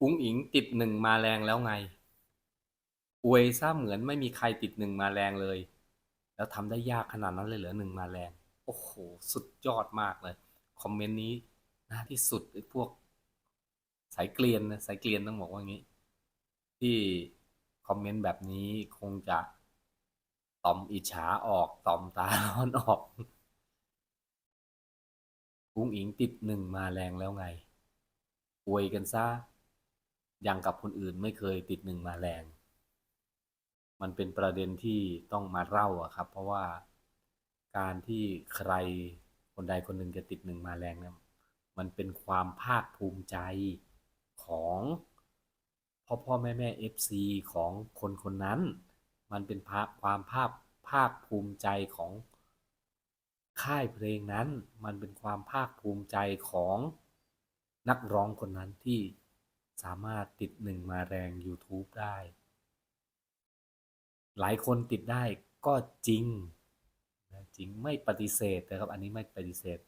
อุ๋งอิ๋งติดหนึ่งมาแรงแล้วไง อวยซะเหมือนไม่มีใครติดหนึ่งมาแรงเลย แล้วทำได้ยากขนาดนั้นเลยเหรอหนึ่งมาแรง โอ้โห สุดยอดมากเลย คอมเมนต์นี้น่าที่สุดไอ้พวก สายเกลียนนะสายเกลียนต้องบอกว่างี้ ที่คอมเมนต์แบบนี้คงจะต่อมอิจฉาออกต่อมตาร้อนออกอุ้งอิงติดหนึ่งมาแรงแล้วไงอวยกันซะ ยังกับคนอื่นไม่เคยติดหนึ่งมาแรง มันเป็นประเด็นที่ต้องมาเล่าอะครับ เพราะว่าการที่ใครคนใดคนหนึ่งจะติดหนึ่งมาแรงเนี่ยมันเป็นความภาคภูมิใจของพ่อพ่อแม่แม่เอฟซีของคนคนนั้น มันเป็นภาพความภาพภาคภูมิใจของค่ายเพลงนั้น มันเป็นความภาคภูมิใจของนักร้องคนนั้นที่ สามารถติดหนึ่งมาแรง YouTube ได้ หลายคนติดได้ก็จริงนะจริงไม่ปฏิเสธนะครับ อันนี้ไม่ปฏิเสธ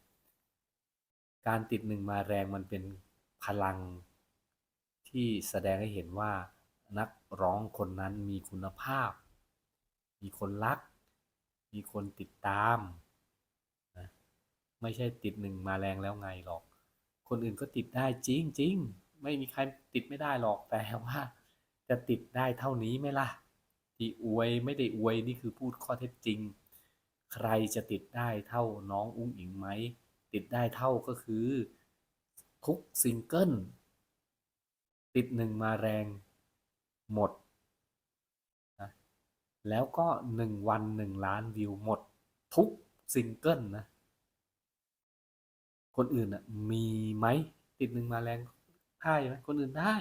การติดหนึ่งมาแรงมันเป็นพลังที่แสดงให้เห็นว่านักร้องคนนั้นมีคุณภาพ มีคนรัก มีคนติดตามนะไม่ใช่ติดหนึ่งมาแรงแล้วไงหรอก คนอื่นก็ติดได้จริงจริง ไม่มีใครติดไม่ได้หรอกแต่ว่า จะติดได้เท่านี้ไหมล่ะที่อวยไม่ได้อวยนี่คือพูดข้อเท็จจริง ใครจะติดได้เท่าน้องอุ้งอิงไหมติดได้เท่าก็คือทุกซิงเกิลติดหนึ่งมาแรงหมดนะแล้วก็หนึ่งวันหนึ่งล้านวิวหมด ทุกซิงเกิลนะ คนอื่นอะมีไหม ติดหนึ่งมาแรง ได้ไหมคนอื่นได้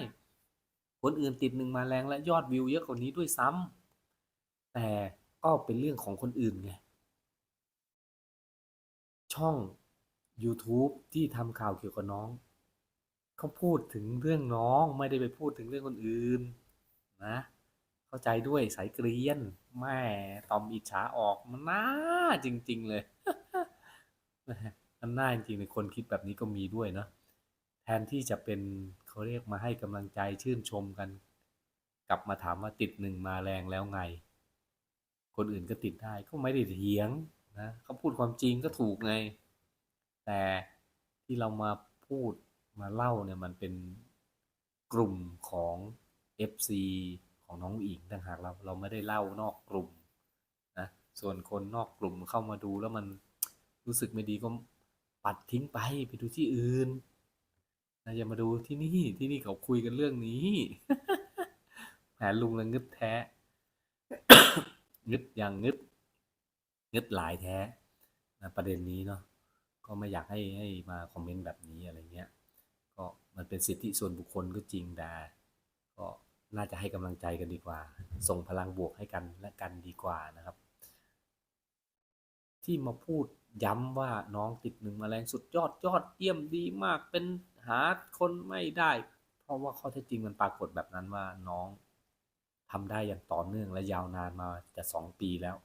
คนอื่นติดหนึ่งมาแรงและยอดวิวเยอะกว่านี้ด้วยซ้ำแต่ก็เป็นเรื่องของคนอื่นไง ช่อง YouTube ที่ทำข่าวเกี่ยวกับน้อง เขาพูดถึงเรื่องน้องไม่ได้ไปพูดถึงเรื่องคนอื่น นะ เข้าใจด้วยสายเกรียนแม่ตอมอิจฉาออกมันน่าจริง ๆ เลยมันน่าจริงๆคนคิดแบบนี้ก็มีด้วยเนาะแทนที่จะเป็น เขาเรียกมาให้กำลังใจชื่นชมกัน กลับมาถามว่าติดหนึ่งมาแรงแล้วไง คนอื่นก็ติดได้ก็ไม่ได้เถียงนะเขาพูดความจริงก็ถูกไง แต่ที่เรามาพูดมาเล่าเนี่ยมันเป็นกลุ่มของ FC ของน้องอิงต่างหากเราเราไม่ได้เล่านอกกลุ่มนะส่วนคนนอกกลุ่มเข้ามาดูแล้วมันรู้สึกไม่ดีก็ปัดทิ้งไปไปดูที่อื่น อย่ามาดูที่นี่ที่นี่เขาคุยกันเรื่องนี้แหมลุงละงึดแท้งึดอย่างงึดงึดหลายแท้นะประเด็นนี้เนาะก็ไม่อยากให้ให้มาคอมเมนต์แบบนี้อะไรเงี้ยก็มันเป็นสิทธิส่วนบุคคลก็จริงแต่ก็น่าจะให้กำลังใจกันดีกว่า ส่งพลังบวกให้กันและกันดีกว่านะครับ ที่มาพูด ย้ำว่าน้องติดหนึ่งแมลงสุดยอดยอดเยี่ยมดีมากเป็นหาคนไม่ได้ เพราะว่าข้อเท็จจริงมันปรากฏแบบนั้นว่าน้องทำได้อย่างต่อเนื่องและยาวนานมาจะสองปีแล้ว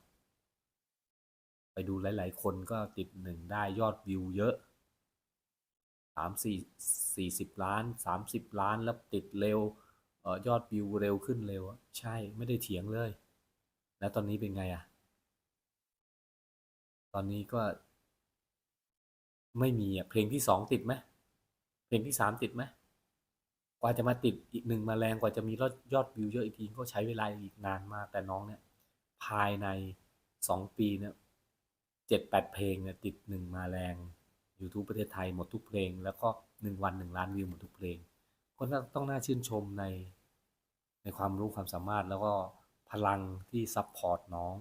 ไปดูหลาย ๆ คนก็ติดหนึ่งได้ยอดวิวเยอะสามสี่สี่สิบล้านสามสิบล้านแล้วติดเร็วออยอดวิวเร็วขึ้นเร็ว ใช่ไม่ได้เถียงเลย แล้วตอนนี้เป็นไงอะ ตอนนี้ก็ ไม่มีอะเพลงที่สองติดไหมเพลงที่สามติดไหมกว่าจะมาติดอีกหนึ่งมาแรงกว่าจะมียอดยอดวิวเยอะอีกทีก็ใช้เวลาอีกนานมากแต่น้องเนี่ย ภายในสองปีเนี่ยเจ็ดแปดเพลงเนี่ยติดหนึ่งมาแรง YouTube ประเทศไทยหมดทุกเพลง แล้วก็หนึ่งวันหนึ่งล้านวิวหมดทุกเพลงก็ต้องน่าชื่นชมในในความรู้ความสามารถแล้วก็พลังที่ซัพพอร์ตน้อง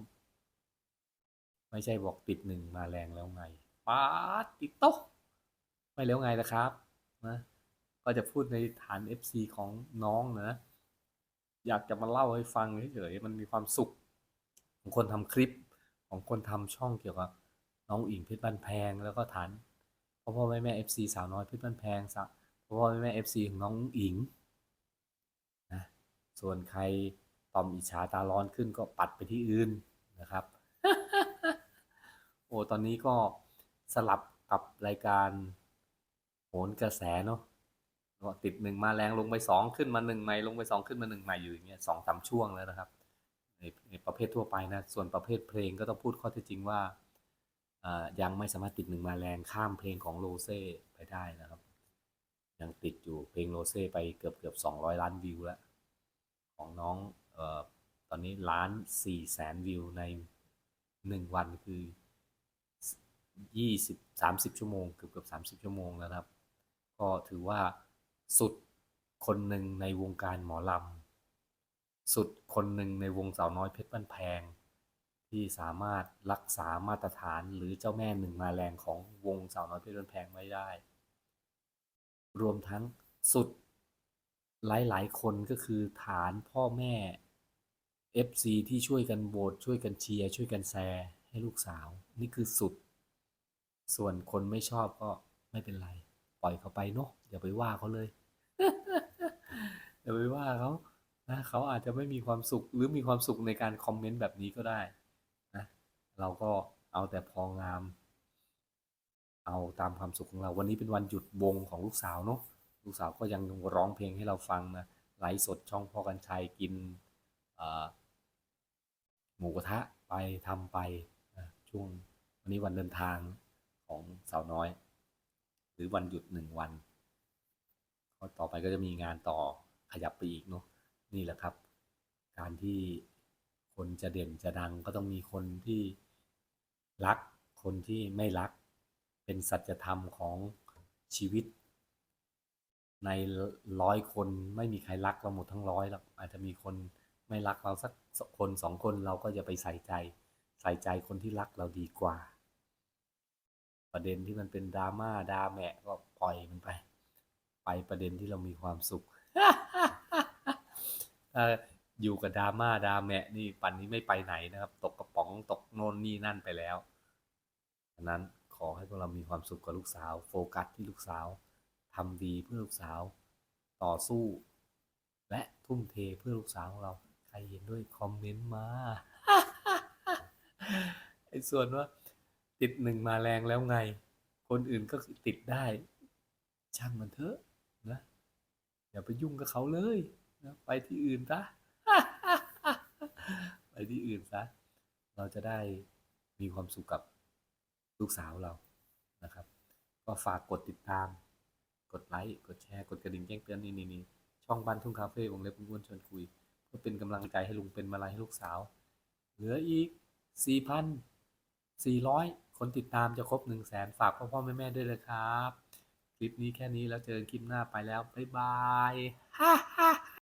ไม่ใช่บอกติดหนึ่งมาแรงแล้วไงป๊าดติดโต๊ไม่แล้วไงนะครับนะก็จะพูดในฐาน FC ของน้องนะอยากจะมาเล่าให้ฟังเฉยๆมันมีความสุข ของคนทำคลิปของคนทำช่องเกี่ยวกับน้องอิงเพชรบ้านแพงแล้วก็ฐานพ่อพ่อแม่แม่ FC สาวน้อยเพชรบ้านแพงสักพ่อพ่อแม่แม่ FC ของน้องอิงนะส่วนใครตอมอิจฉาตาร้อนขึ้นก็ปัดไปที่อื่นนะครับ โอ้ตอนนี้ก็สลับกับรายการโหนกระแสเนาะติดหนึ่งมาแรงลงไปสองขึ้นมาหนึ่งใหม่ลงไปสองขึ้นมาหนึ่งใหม่อยู่อย่างเงี้ยสองสามช่วงแล้วนะครับในในประเภททั่วไปนะส่วนประเภทเพลงก็ต้องพูดข้อเท็จจริงว่าอ่ายังไม่สามารถติดหนึ่งมาแรงข้ามเพลงของโรเซ่ไปได้นะครับ ยังติดอยู่เพลงโรเซ่ไปเกือบเกือบสองร้อยล้านวิวแล้ว ของน้องเอ่อตอนนี้ล้านสี่แสนวิวในหนึ่งวันคือ ยี่สิบสามสิบชั่วโมงเกือบเกือบสามสิบชั่วโมงแล้วครับ ก็ถือว่าสุดคนหนึ่งในวงการหมอลำ สุดคนหนึ่งในวงสาวน้อยเพชรบ้านแพง ที่สามารถรักษามาตรฐานหรือเจ้าแม่หนึ่งมาแรงของวงสาวน้อยเพชรบ้านแพงไว้ได้ รวมทั้งสุดหลาย ๆ คนก็คือฐานพ่อแม่ FC ที่ช่วยกันโหวตช่วยกันเชียร์ช่วยกันแชร์ให้ลูกสาว นี่คือสุด ส่วนคนไม่ชอบก็ไม่เป็นไร ปล่อยเขาไปเนาะอย่าไปว่าเขาเลยอย่าไปว่าเขานะเขาอาจจะไม่มีความสุขหรือมีความสุขในการคอมเมนต์แบบนี้ก็ได้นะเราก็เอาแต่พองาม เอาตามความสุขของเรา วันนี้เป็นวันหยุดวงของลูกสาวเนาะลูกสาวก็ยังร้องเพลงให้เราฟังนะไลฟ์สดช่องพ่อกันชัยกินหมูกระทะไปทำไปช่วงวันนี้วันเดินทาง ของสาวน้อย หรือวันหยุดหนึ่งวันก็ต่อไปก็จะมีงานต่อขยับไปอีกเนาะนี่แหละครับ การที่คนจะเด่นจะดังก็ต้องมีคนที่รัก คนที่ไม่รัก เป็นสัจธรรมของชีวิต ในร้อยคนไม่มีใครรักเราหมดทั้งร้อยหรอกอาจจะมีคนไม่รักเราสักคนสองคนเราก็อย่าไปใส่ใจ ใส่ใจคนที่รักเราดีกว่า ประเด็นที่มันเป็นดราม่าดราแมะก็ปล่อยมันไป ไปประเด็นที่เรามีความสุขอยู่กับดราม่าดราแมะนี่ปันนี้ไม่ไปไหนนะครับ ตกกระป๋องตกโน่นนี่นั่นไปแล้วฉะนั้นขอให้พวกเรามีความสุขกับลูกสาว โฟกัสที่ลูกสาวทำดีเพื่อลูกสาว ต่อสู้ และทุ่มเทเพื่อลูกสาวของเรา ใครเห็นด้วยคอมเมนต์มาไอ้ส่วนว่า ติดหนึ่งมาแรงแล้วไง คนอื่นก็ติดได้ ช่างมันเถอะนะอย่าไปยุ่งกับเขาเลยนะไปที่อื่นซะไปที่อื่นซะเราจะได้มีความสุขกับลูกสาวเรานะครับ ก็ฝากกดติดตาม กดไลค์ กดแชร์ กดกระดิ่งแจ้งเตือนนี่นี่นี่ช่องบ้านทุ่งคาเฟ่วงเล็บอ้วนชวนคุยเพื่อเป็นกำลังใจให้ลุงเป็นมาลัยให้ลูกสาว เหลืออีกสี่พัน 400 คนติดตามจะครบ 1 0 0 0 0แสนฝากพ่อพ่อแม่แม่ด้วยเลยครับ คลิปนี้แค่นี้แล้วเจอกันคลิปหน้าไปแล้ว บ๊ายบายฮ่า